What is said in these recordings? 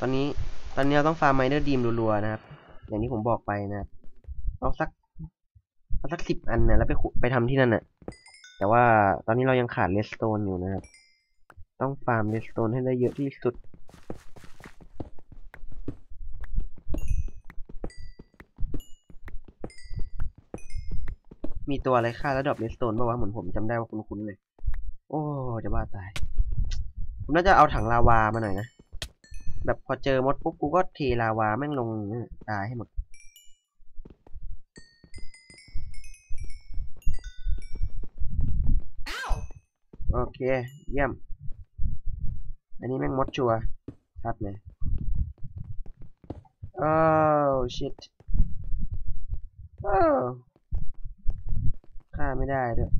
ตอนนี้ตอนนี้เราต้องฟาร์มไมเดอร์ดีมรัวๆนะครับ อย่างที่ผมบอกไปนะครับเอาสักเอาสักสิบอันนะแล้วไปไปทำที่นั่นน่ะ แต่ว่าตอนนี้เรายังขาดเลสโตนอยู่นะครับ ต้องฟาร์มเลสโตนให้ได้เยอะที่สุดมีตัวอะไรฆ่าแล้วดรอปเลสโตนป่าวะเหมือนผมจำได้ว่าคุ้นๆเลย โอ้จะบ้าตาย ผมน่าจะเอาถังลาวามาหน่อยนะ แบบพอเจอมดปุ๊บกูก็เทลาวาแม่งลงเนี่ยตายให้หมดโอเค เยี่ยม อันนี้แม่งมดชัวร์ชัดเลยโอ้ shit โอ้ฆ่าไม่ได้ด้วย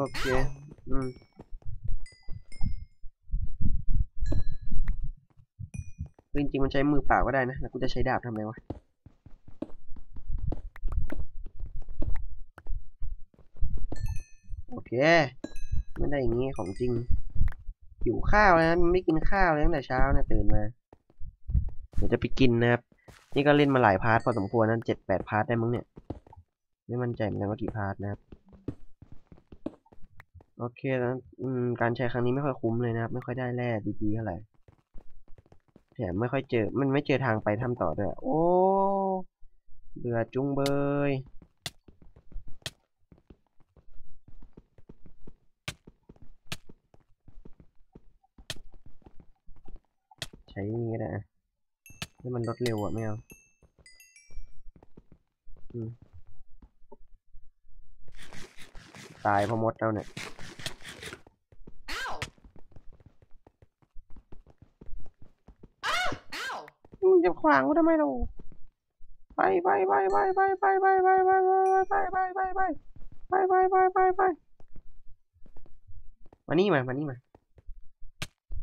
โอเคอืมจริงๆมันใช้มือเปล่าก็ได้นะ แล้วกูจะใช้ดาบทำไมวะ โอเค ไม่ได้อย่างงี้ของจริง หิวข้าวแล้วนะมันไม่กินข้าวเลยตั้งแต่เช้านะตื่นมา เดี๋ยวจะไปกินนะครับ นี่ก็เล่นมาหลายพาร์ทพอสมควรนะเจ็ดแปดพาร์ทได้มั้งเนี่ย ไม่มั่นใจเหมือนกันว่ากี่พาร์ทนะครับ โอเคแล้วอืมการใช้ครั้งนี้ไม่ค่อยคุ้มเลยนะครับ ไม่ค่อยได้แร่ดีๆเท่าไหร่แถมไม่ค่อยเจอ มันไม่เจอทางไปทำต่อด้วย โอ้เบื่อจุงเบยใช้นี่ก็ได้อะให้มันลดเร็วอะไม่เอาตายเพราะมดเราเนี่ย Ow! Ow! มึงจะ ขวางกูทำไมเราไปไปไปไปไปไปไปไปไปไปไปไปไปไปไปไปไปไปมานี่มามานี่มา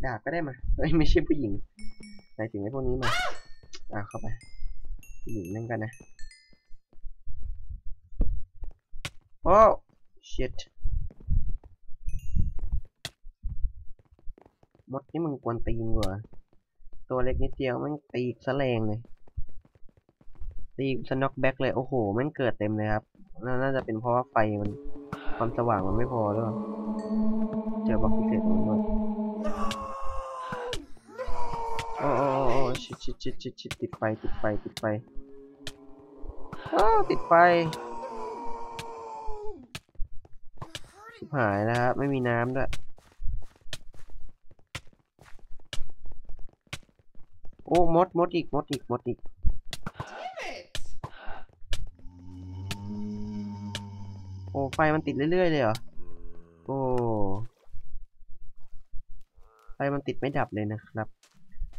ดาบก็ได้มาเอ้ยไม่ใช่ผู้หญิงหมายถึงไอ้พวกนี้มาอ่าเข้าไปผู้หญิงนั่งกันนะโอ้ shit มดนี่มึงกวนตีนกว่า ตัวเล็กนิดเดียวแมันตีสแลงเลยตีสน็อกแบ็กเลยโอ้โหแมันเกิดเต็มเลยครับน่าน่าจะเป็นเพราะว่าไฟมันความสว่างมันไม่พอด้วยเจอบล็อกพิเศษของมันโอ้โอ้โอ้โอ้ชิดชิดชิดชิดชิดติดไฟติดไฟติดไฟอ้าวติดไฟชิบหายแล้วครับไม่มีน้ำด้วย โอ้มดมดอีกมดอีกมดอีกโอ้ไฟมันติดเรื่อยๆเลยเหรอโอ้ไฟมันติดไม่ดับเลยนะครับ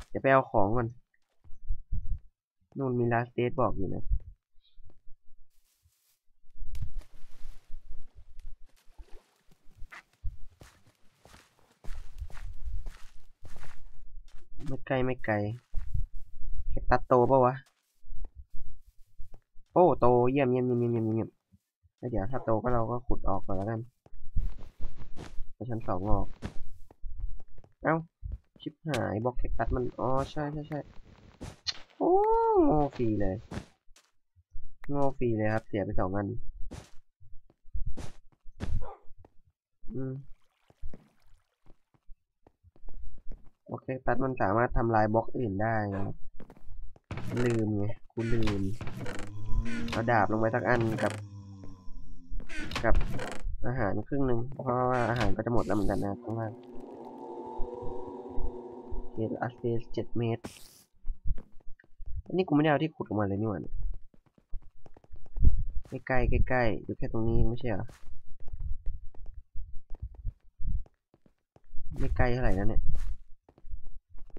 เดี๋ยวไปเอาของก่อนนู่นมีลาสเตสบอกอยู่นะไม่ไกลไม่ไกล ตัดโตปะวะ โอ้โตเยี่ยมเยี่ยมเยี่ยมเยี่ยมเยี่ยมแล้วเดี๋ยวถ้าโตก็เราก็ขุดออกก่อนแล้วกันไปชั้นสองออก เอ้า ชิบหายบล็อกแคคตัสมัน อ๋อ ใช่ใช่ใช่โอ้โง่ฟรีเลย โง่ฟรีเลยครับ เสียไปสองอัน อืมบล็อกแคตัสมันสามารถทำลายบล็อกอื่นได้นะครับ ลืมไงกูลืมเอาดาบลงไปสักอันกับ กับอาหารครึ่งหนึ่งเพราะว่าอาหารก็จะหมดแล้วเหมือนกันนะข้างล่างเกตอาเซสเจ็ดเมตรอันนี้กูไม่ได้เอาที่ขุดออกมาเลยนี่หว่าใกล้ๆใกล้ๆอยู่แค่ตรงนี้เองไม่ใช่เหรอไม่ใกล้เท่าไหร่นะเนี่ย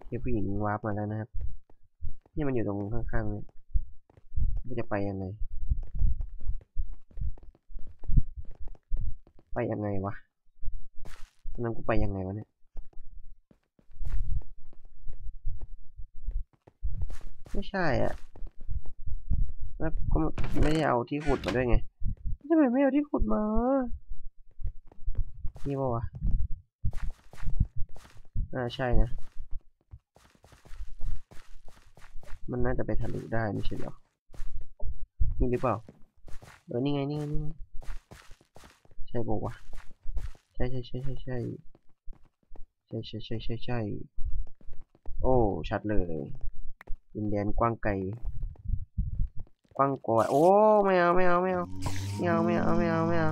เดี๋ยวผู้หญิงวาร์ปมาแล้วนะครับ นี่มันอยู่ตรงข้างๆเลยมันจะไปยังไง ไปยังไงวะนั่นกูไปยังไงวะเนี่ยไม่ใช่อะแล้วก็ไม่ได้เอาที่ขุดมาด้วยไงทำไมไม่เอาที่ขุดมานี่ปะวะอ่าใช่นะ มันน่าจะไปทะลุได้ไม่ใช่หรอ นี่หรือเปล่า เออ นี่ไง นี่ไง นี่ไง ใช่ปะวะใช่ใช่ใช่ใช่ใช่ใช่ใช่ใช่ใช่ใช่โอ้ ชัดเลยดินแดนกว้างไกล กว้างกว่าโอ้ ไม่เอา ไม่เอา ไม่เอา ไม่เอา ไม่เอา ไม่เอา ไม่เอา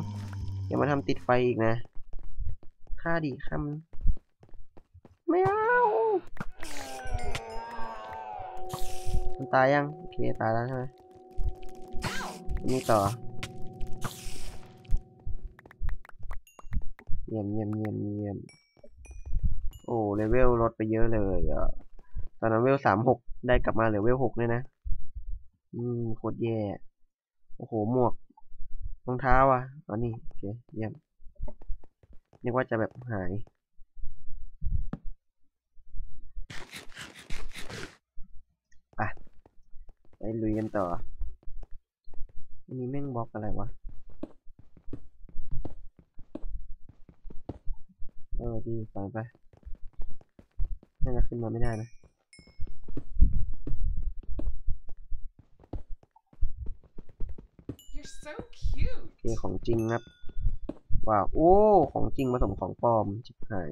อย่ามาทำติดไฟอีกนะ ฆ่าดิฆ่ามัน มันตายยังโอเคตายแล้วใช่ไหมนี่ต่อเยี่ยมเยี่ยมเยี่ยมเยี่ยมโอ้เลเวลลดไปเยอะเลยอะตอนนั้นเวลสามหกได้กลับมาเหลือเวลหกเลยนะ อืมโคตรแย่ โอ้โหหมวกรองเท้าอะอ๋อนี่โอเคเยี่ยมนึกว่าจะแบบหาย อะ ไปลุยกันต่ออันนี้แม่งบล็อกอะไรวะ เออดีปล่อยไปน่าจะขึ้นมาไม่ได้นะ You're so cute. โอเคของจริงครับ ว้าว โอ้ ของจริงผสมของปลอม ชิบหาย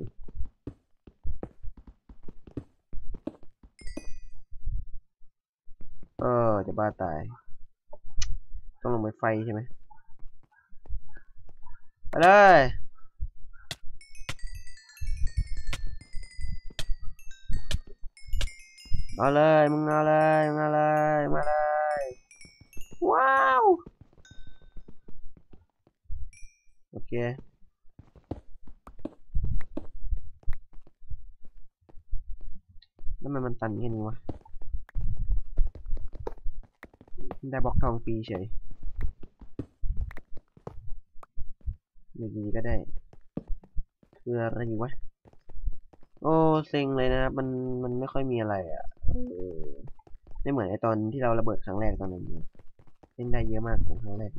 จะบ้าตาย ต้องลงไปไฟใช่ไหมไปเลยเอาเลยมึงเอาเลยมึงเอาเลยมาเลยว้าวโอเคแล้วทำไมมันตันแค่นี้วะ ได้บล็อกทองฟรีเฉยดีๆก็ได้คืออะไรวะ โอ้เซ็งเลยนะครับมันมันไม่ค่อยมีอะไรอะไม่เหมือนไอตอนที่เราระเบิดครั้งแรกตอนนั้นเล่นได้เยอะมากของครั้งแรก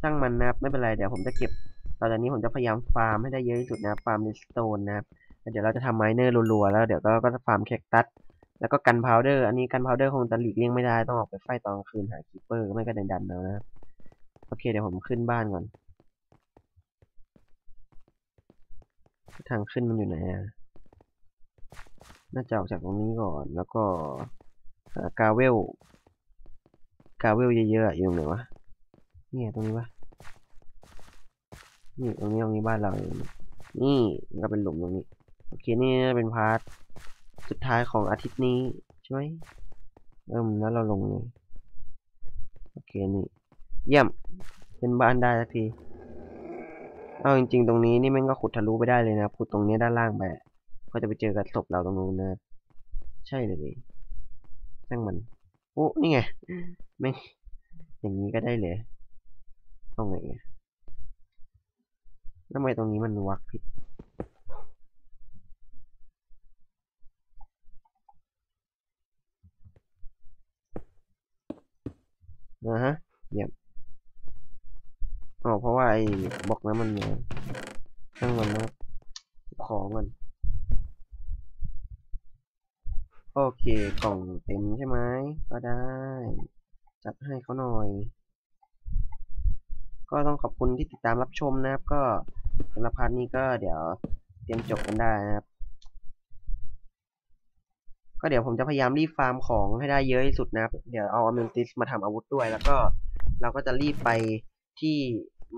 ช่างมันนะครับไม่เป็นไรเดี๋ยวผมจะเก็บตอนนี้ผมจะพยายามฟาร์มให้ได้เยอะที่สุดนะฟาร์มลิสโตนนะครับเดี๋ยวเราจะทำไมเนอร์รัวๆแล้วเดี๋ยวก็ก็จะฟาร์มแคคตัส แล้วก็กันพาวเดอร์ อันนี้กันพาวเดอร์คงจะหลีกเลี่ยงไม่ได้ ต้องออกไปไฟตอนกลางคืนหาคีเปอร์ไม่ก็ดันๆเอานะครับ โอเคเดี๋ยวผมขึ้นบ้านก่อน ทางขึ้นมันอยู่ไหนอะ น่าจะออกจากตรงนี้ก่อน แล้วก็หากาเวล กาเวลเยอะๆอยู่ตรงไหนวะ นี่ตรงนี้วะนี่ตรงนี้ตรงนี้บ้านเราเนี่ก็เป็นหลุมตรงนี้ โอเคนี่เป็นพาร์ท สุดท้ายของอาทิตย์นี้ใช่ไหมเอิ่มแล้วเราลงเลยโอเคนี่เยี่ยมเป็นบ้านได้สักทีเอาจริง ๆ ตรงนี้นี่แม่งก็ขุดทะลุไปได้เลยนะขุดตรงนี้ด้านล่างไปก็จะไปเจอกับศพเราตรงนู้นนะใช่เลยช่างมันโอ้นี่ไงแม่งอย่างนี้ก็ได้เลยตรงไหนทำไมตรงนี้มันวักผิด นะฮะเยี่ยมอ๋อเพราะว่าไอ้บล็อกนั้นมันมาช่างมันนะของมันโอเคกล่องเต็มใช่ไหมก็ได้ จัดให้เขาหน่อย ก็ต้องขอบคุณที่ติดตามรับชมนะครับ ก็สำหรับพาร์ทนี้ก็เดี๋ยวเตรียมจบกันได้นะครับ ก็เดี๋ยวผมจะพยายามรีบฟาร์มของให้ได้เยอะที่สุดนะครับเดี๋ยวเอาอเมนติสมาทำอาวุธด้วย แล้วก็เราก็จะรีบไปที่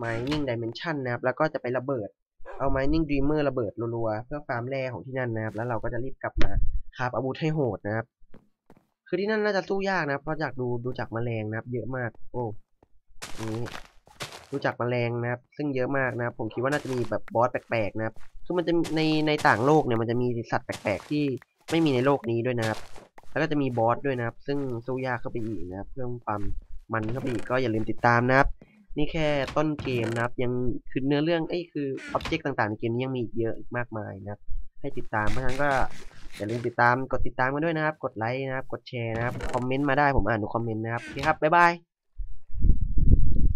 Mining Dimension นะครับ แล้วก็จะไประเบิด เอา Mining Dreamer ระเบิดรัวๆ เพื่อฟาร์มแร่ของที่นั่นนะครับ แล้วเราก็จะรีบกลับมาคราบอาวุธให้โหดนะครับ คือที่นั่นน่าจะสู้ยากนะครับเพราะจากดูดูจากแมลงนะครับ เยอะมาก โอ้นี้ดูจากแมลงนะครับ ซึ่งเยอะมากนะครับ ผมคิดว่าน่าจะมีแบบบอสแปลกๆนะครับ คือมันจะในในต่างโลกเนี่ยมันจะมีสัตว์แปลกๆที่ ไม่มีในโลกนี้ด้วยนะครับ แล้วก็จะมีบอสด้วยนะครับ ซึ่งสู้ยากเข้าไปอีกนะครับ เพิ่มความมันเข้าไปอีกก็อย่าลืมติดตามนะครับ นี่แค่ต้นเกมนะครับ ยังคือเนื้อเรื่องเอ้คืออ็อบเจกต์ต่างๆในเกมนี้ยังมีอีกเยอะอีกมากมายนะครับ ให้ติดตามเพราะฉะนั้นก็อย่าลืมติดตามกดติดตามกันด้วยนะครับ กดไลค์นะครับ กดแชร์นะครับ คอมเมนต์มาได้ผมอ่านทุกคอมเมนต์นะครับโอเคครับบ๊ายบาย